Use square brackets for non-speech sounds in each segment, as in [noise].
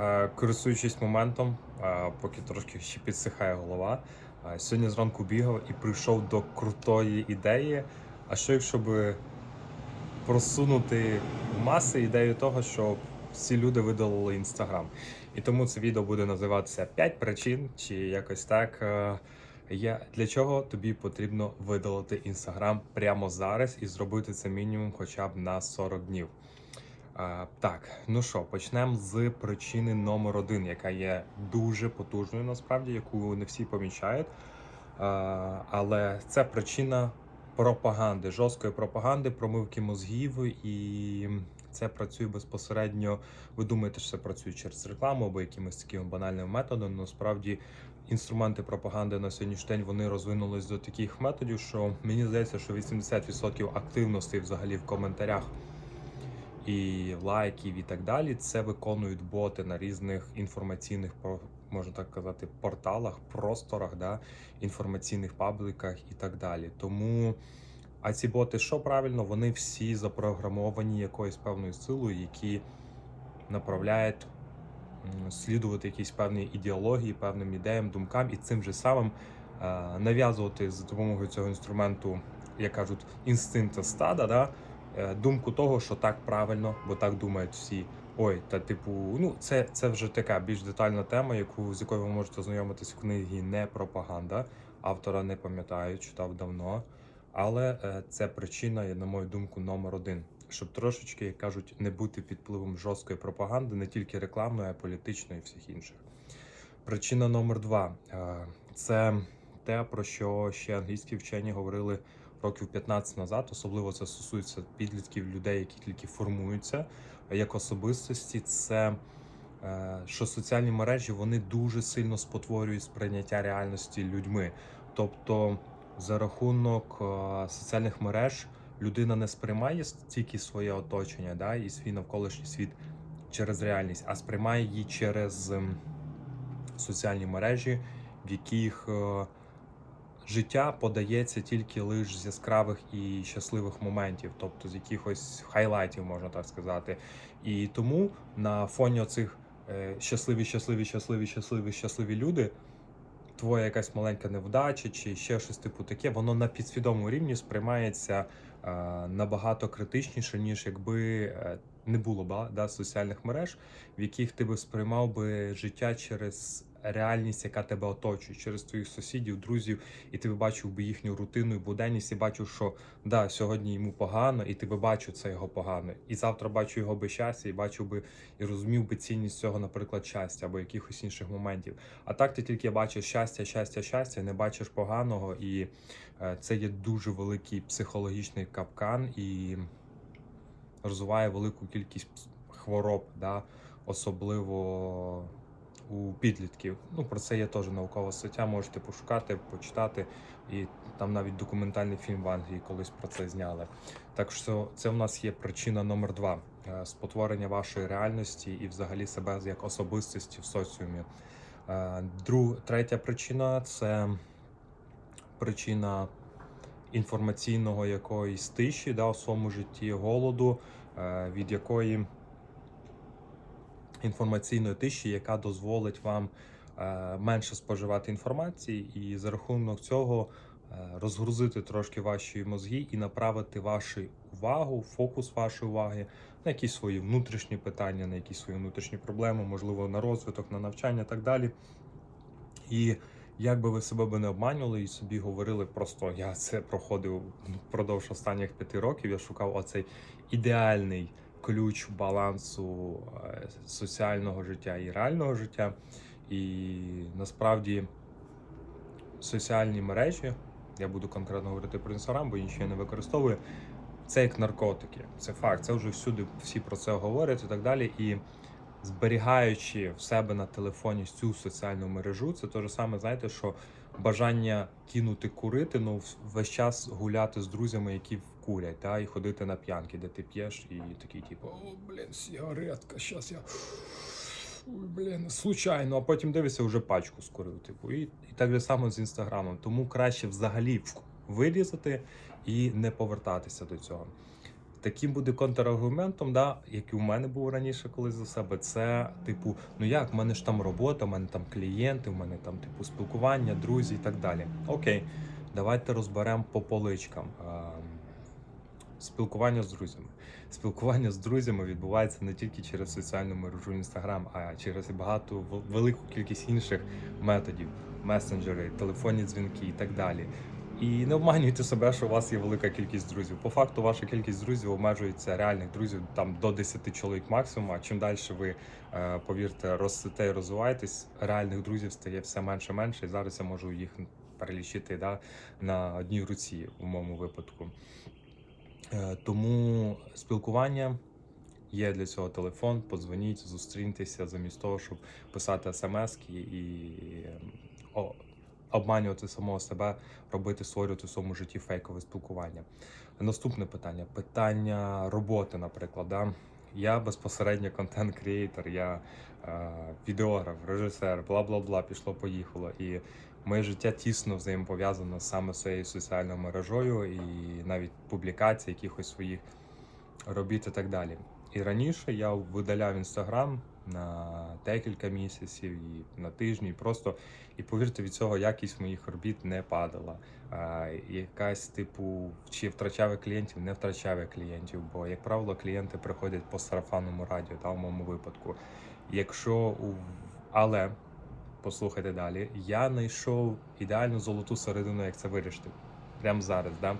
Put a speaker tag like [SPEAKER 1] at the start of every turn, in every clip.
[SPEAKER 1] Е, Користуючись моментом, е, поки трошки ще підсихає голова. е, Сьогодні зранку бігав і прийшов до крутої ідеї. А що якщо би просунути в маси ідею того, що всі люди видалили інстаграм? І тому це відео буде називатися «5 причин чи якось так. Я для чого тобі потрібно видалити інстаграм прямо зараз і зробити це мінімум хоча б на 40 днів. Так, ну що, почнемо з причини номер один, яка є дуже потужною, насправді, яку не всі помічають. Але це причина пропаганди, жорсткої пропаганди, промивки мозгів, і це працює безпосередньо. Ви думаєте, що це працює через рекламу або якимось таким банальним методом. Насправді інструменти пропаганди на сьогоднішній день вони розвинулись до таких методів, що мені здається, що 80% активності взагалі в коментарях і лайків і так далі. Це виконують боти на різних інформаційних можна так казати, порталах, просторах, да, інформаційних пабліках і так далі. Тому. А ці боти, що правильно, вони всі запрограмовані якоюсь певною силою, які направляють слідувати якісь певні ідеології, певним ідеям, думкам, і цим же самим е, нав'язувати за допомогою цього інструменту, як кажуть, інстинкта стада, да, думку того, що так правильно, бо так думають всі. Ой, та типу, ну це, це вже така більш детальна тема, яку з якою ви можете ознайомитись в книгі не пропаганда. Автора не пам'ятаю, читав давно. Але е, це причина, на мою думку, номер один. Щоб трошечки, як кажуть, не бути під впливом жорсткої пропаганди, не тільки рекламної, а й політичної і всіх інших. Причина номер два е, це те, про що ще англійські вчені говорили років 15 назад. Особливо це стосується підлітків, людей, які тільки формуються як особистості. Це е, що соціальні мережі вони дуже сильно спотворюють сприйняття реальності людьми. Тобто, за рахунок е, соціальних мереж людина не сприймає тільки своє оточення, да, і свій навколишній світ через реальність, а сприймає її через ем, соціальні мережі, в яких е, життя подається тільки лише з яскравих і щасливих моментів, тобто з якихось хайлайтів, можна так сказати. І тому на фоні оцих е, щасливі, щасливі, щасливі, щасливі, щасливі люди. Твоя якась маленька невдача чи ще щось типу таке, воно на підсвідомому рівні сприймається е, набагато критичніше, ніж якби е, не було ба, да, соціальних мереж, в яких ти би сприймав би життя через реальність, яка тебе оточує, через твоїх сусідів, друзів, і ти бачив би їхню рутину і буденність, і бачив, що да, сьогодні йому погано, і ти би бачив це його погано. І завтра бачу його би щастя, і бачив би і розумів би цінність цього, наприклад, щастя або якихось інших моментів. А так ти тільки бачиш щастя, щастя, щастя, не бачиш поганого, і е, це є дуже великий психологічний капкан і розвиває велику кількість хвороб, да, особливо у підлітків. Ну, про це є теж наукова стаття, можете пошукати, почитати. І там навіть документальний фільм в Англії колись про це зняли. Так що це в нас є причина номер два е, спотворення вашої реальності і взагалі себе як особистості в соціумі. Е, Друг, третя причина це причина інформаційного якоїсь тиші да, у своєму житті, голоду, е, від якої інформаційної тиші, яка дозволить вам е, менше споживати інформації, і за рахунок цього е, розгрузити трошки ваші мозги і направити вашу увагу, фокус вашої уваги на якісь свої внутрішні питання, на якісь свої внутрішні проблеми, можливо, на розвиток, на навчання і так далі. І як би ви себе би не обманювали і собі говорили, просто я це проходив впродовж останніх п'яти років. Я шукав оцей ідеальний ключ балансу е, соціального життя і реального життя. І насправді соціальні мережі, я буду конкретно говорити про інстаграм, бо інші я не використовую. Це як наркотики, це факт. Це вже всюди всі про це говорять і так далі. І зберігаючи в себе на телефоні цю соціальну мережу, це те ж саме, знаєте, що бажання кинути курити, ну весь час гуляти з друзями, які курять, та, і ходити на п'янки, де ти п'єш, і такий, типу, о, блін, сигаретка, щас я. Ой, блін, случайно, а потім дивишся, вже пачку скурив. Типу, і, і так же само з інстаграмом. Тому краще взагалі вирізати і не повертатися до цього. Таким буде контраргументом, да, який у мене був раніше колись за себе, це типу, ну як, в мене ж там робота, в мене там клієнти, в мене там типу спілкування, друзі і так далі. Окей, давайте розберемо по поличкам. Спілкування з друзями. Спілкування з друзями відбувається не тільки через соціальну мережу Instagram, а через багато велику кількість інших методів, месенджери, телефонні дзвінки і так далі. І не обманюйте себе, що у вас є велика кількість друзів. По факту, ваша кількість друзів обмежується реальних друзів там до 10 чоловік максимум. А чим далі ви е, повірте, ростете і розвиваєтесь, реальних друзів стає все менше менше. І зараз я можу їх перелічити да, на одній руці в моєму випадку. Е, Тому спілкування є для цього телефон. Подзвоніть, зустріньтеся замість того, щоб писати смски і ем, обманювати самого себе, робити, створювати в своєму житті фейкове спілкування. Наступне питання: питання роботи, наприклад. Я безпосередньо контент-крієйтор, я е, відеограф, режисер, бла бла бла, пішло, поїхало. І моє життя тісно взаємопов'язано саме з цією соціальною мережою і навіть публікації якихось своїх робіт і так далі. І раніше я видаляв інстаграм на декілька місяців і на тижні, просто і повірте, від цього якість моїх робіт не падала. А, якась типу, чи втрачав я клієнтів, не втрачав я клієнтів, бо, як правило, клієнти приходять по сарафанному радіо, та в моєму випадку. Якщо у але послухайте далі, я знайшов ідеальну золоту середину, як це вирішити. Прямо зараз, да?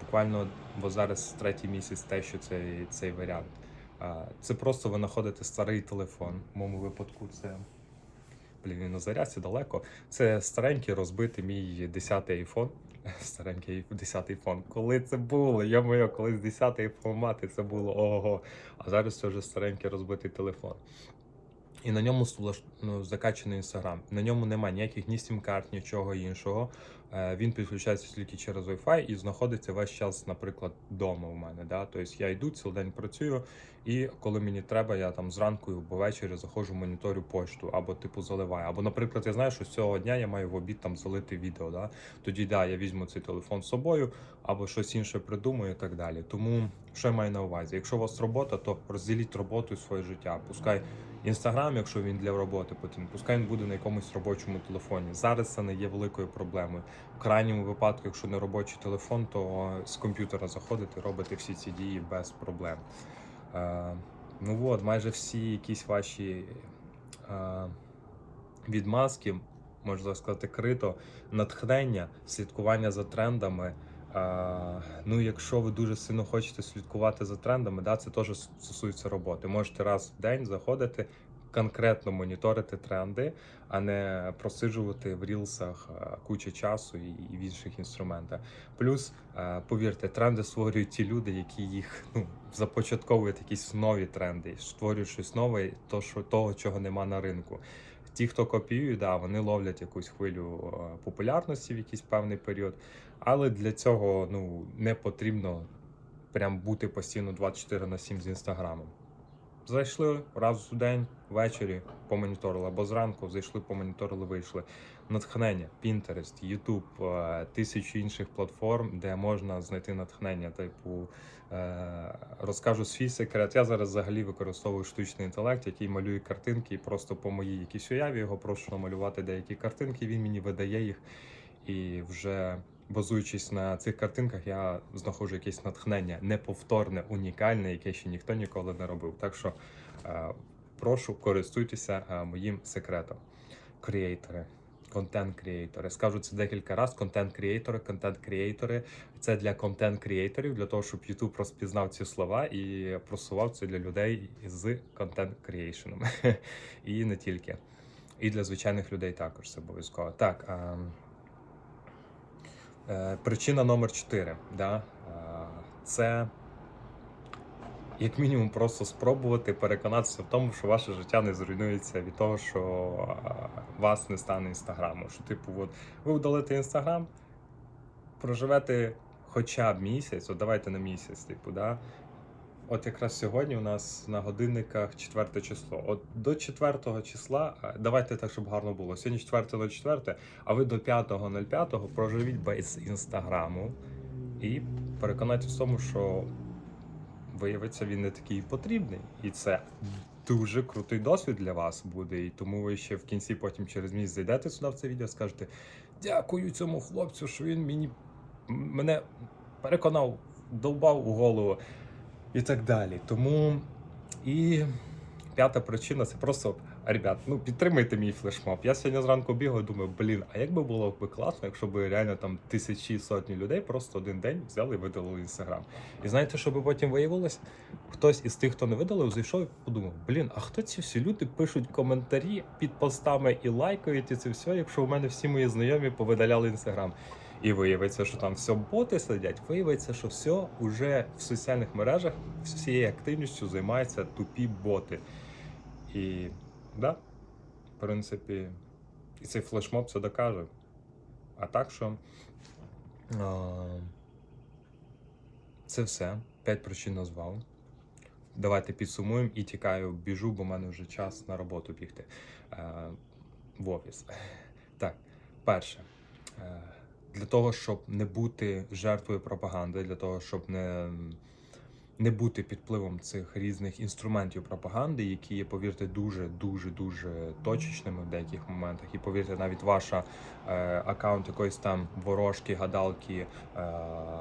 [SPEAKER 1] Буквально, бо зараз третій місяць те, що цей, цей варіант. Це просто ви знаходите старий телефон. В моєму випадку це. Блін, він на зарядці далеко. Це старенький розбитий мій 10-й iPhone. [laughs] Старенький 10-й iPhone. Коли це було? Я моє, колись 10-й iPhone мати, це було ого. А зараз це вже старенький розбитий телефон. І на ньому ну, закачаний інстаграм. На ньому немає ніяких ні сім-карт, нічого іншого. Е, Він підключається тільки через Wi-Fi і знаходиться весь час, наприклад, вдома у мене. Да? Тобто я йду цілий день працюю, і коли мені треба, я там зранку або ввечері заходжу, моніторю почту, або типу заливаю. Або, наприклад, я знаю, що з цього дня я маю в обід там залити відео. Да? Тоді да, я візьму цей телефон з собою, або щось інше придумаю і так далі. Тому що я маю на увазі? Якщо у вас робота, то розділіть роботу і своє життя. Пускай Інстаграм, якщо він для роботи потрібен, пускай він буде на якомусь робочому телефоні. Зараз це не є великою проблемою. В крайньому випадку, якщо не робочий телефон, то з комп'ютера заходити, робити всі ці дії без проблем. Е, ну от, майже всі якісь ваші е, відмазки, можна сказати, крито, натхнення, слідкування за трендами. Ну, якщо ви дуже сильно хочете слідкувати за трендами, да, це теж стосується роботи. Можете раз в день заходити, конкретно моніторити тренди, а не просиджувати в рілсах кучу часу і, в інших інструментах. Плюс, повірте, тренди створюють ті люди, які їх ну, започатковують якісь нові тренди, створюють щось нове, то, що, того, чого нема на ринку. Ті, хто копіює, да, вони ловлять якусь хвилю популярності в якийсь певний період, але для цього ну, не потрібно прям бути постійно 24 на 7 з інстаграмом. Зайшли раз в день, ввечері помоніторили, або зранку зайшли, помоніторили, вийшли. Натхнення, YouTube, е, тисячі інших платформ, де можна знайти натхнення. Типу, е, розкажу свій секрет. Я зараз взагалі використовую штучний інтелект, який малює картинки, і просто по моїй якійсь уяві його прошу намалювати деякі картинки. Він мені видає їх, і вже базуючись на цих картинках, я знаходжу якесь натхнення, неповторне, унікальне, яке ще ніхто ніколи не робив. Так що е, прошу користуйтеся е, моїм секретом. Креатори. Контент-креатори. Скажу це декілька разів. Контент-креатори, контент-креатори. Це для контент-креаторів, для того, щоб YouTube розпізнав ці слова і просував це для людей з контент-креейшеном. [laughs] І не тільки. І для звичайних людей також це обов'язково. Так. ем, Е, Причина номер 4. Да? Е, Це як мінімум просто спробувати переконатися в тому, що ваше життя не зруйнується від того, що е, вас не стане інстаграму. Що, типу, от, ви удалите інстаграм, проживете хоча б місяць, от давайте на місяць, типу, да? От якраз сьогодні у нас на годинниках 4 число. От до 4 числа, давайте так, щоб гарно було. Сьогодні 4.04, а ви до 5.05 проживіть без інстаграму і переконайтесь в тому, що виявиться, він не такий потрібний. І це дуже крутий досвід для вас буде. І тому ви ще в кінці, потім через місяць зайдете сюди в це відео, скажете: дякую цьому хлопцю, що він мені мене переконав, довбав у голову і так далі. Тому і п'ята причина це просто. Ребят, ну підтримайте мій флешмоб. Я сьогодні зранку бігав, думаю, блін, а як би було б класно, якщо б реально там тисячі сотні людей просто один день взяли і видалили інстаграм. І знаєте, що би потім виявилось? Хтось із тих, хто не видалив, зайшов і подумав: блін, а хто ці всі люди пишуть коментарі під постами і лайкають і це все, якщо у мене всі мої знайомі повидаляли інстаграм. І виявиться, що там все боти сидять. Виявиться, що все уже в соціальних мережах всією активністю займаються тупі боти. І да, в принципі, і цей флешмоб це докаже. А так що а, це все. П'ять причин назвав. Давайте підсумуємо і тікаю, біжу, бо в мене вже час на роботу бігти е, в офіс. Так, перше. Для того, щоб не бути жертвою пропаганди, для того, щоб не, не бути під впливом цих різних інструментів пропаганди, які є, повірте, дуже, дуже, дуже точечними в деяких моментах. І повірте, навіть ваша е, аккаунт якоїсь там ворожки, гадалки е,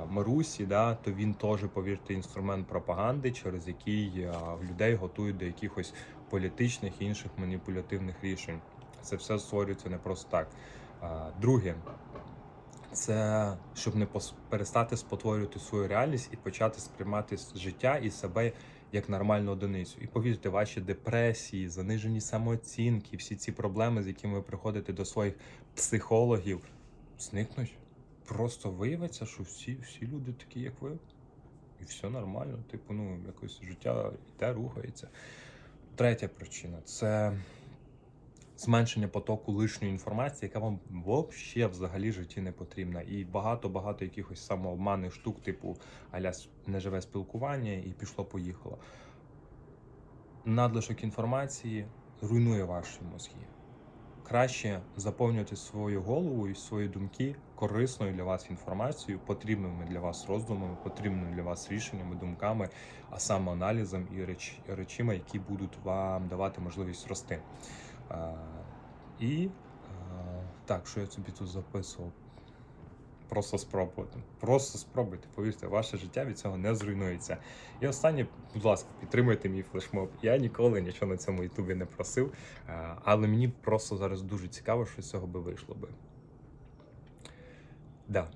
[SPEAKER 1] Марусі, да, то він теж, повірте, інструмент пропаганди, через який е, людей готують до якихось політичних і інших маніпулятивних рішень. Це все створюється не просто так. Е, друге, це щоб не перестати спотворювати свою реальність і почати сприймати життя і себе як нормальну одиницю. І повірте, ваші депресії, занижені самооцінки, всі ці проблеми, з якими ви приходите до своїх психологів, зникнуть. Просто виявиться, що всі, всі люди такі, як ви. І все нормально. Типу, ну, якось життя йде, рухається. Третя причина це зменшення потоку лишньої інформації, яка вам взагалі взагалі в житті не потрібна. І багато-багато якихось самообманних штук, типу аля неживе спілкування, і пішло-поїхало. Надлишок інформації руйнує ваші мозги. Краще заповнювати свою голову і свої думки корисною для вас інформацією, потрібними для вас роздумами, потрібними для вас рішеннями, думками, а саме аналізом і реч, речима, які будуть вам давати можливість рости. І так, що я собі тут записував? Просто спробувати. Просто спробуйте. Повірте, ваше життя від цього не зруйнується. І останнє, будь ласка, підтримуйте мій флешмоб. Я ніколи нічого на цьому ютубі не просив, але мені просто зараз дуже цікаво, що з цього би вийшло би. Да.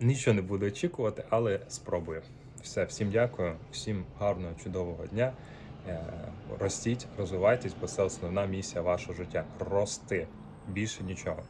[SPEAKER 1] Нічого не буду очікувати, але спробую. Все, всім дякую, всім гарного, чудового дня. Е, Ростіть, розвивайтесь, бо це основна місія вашого життя. Рости. Більше нічого.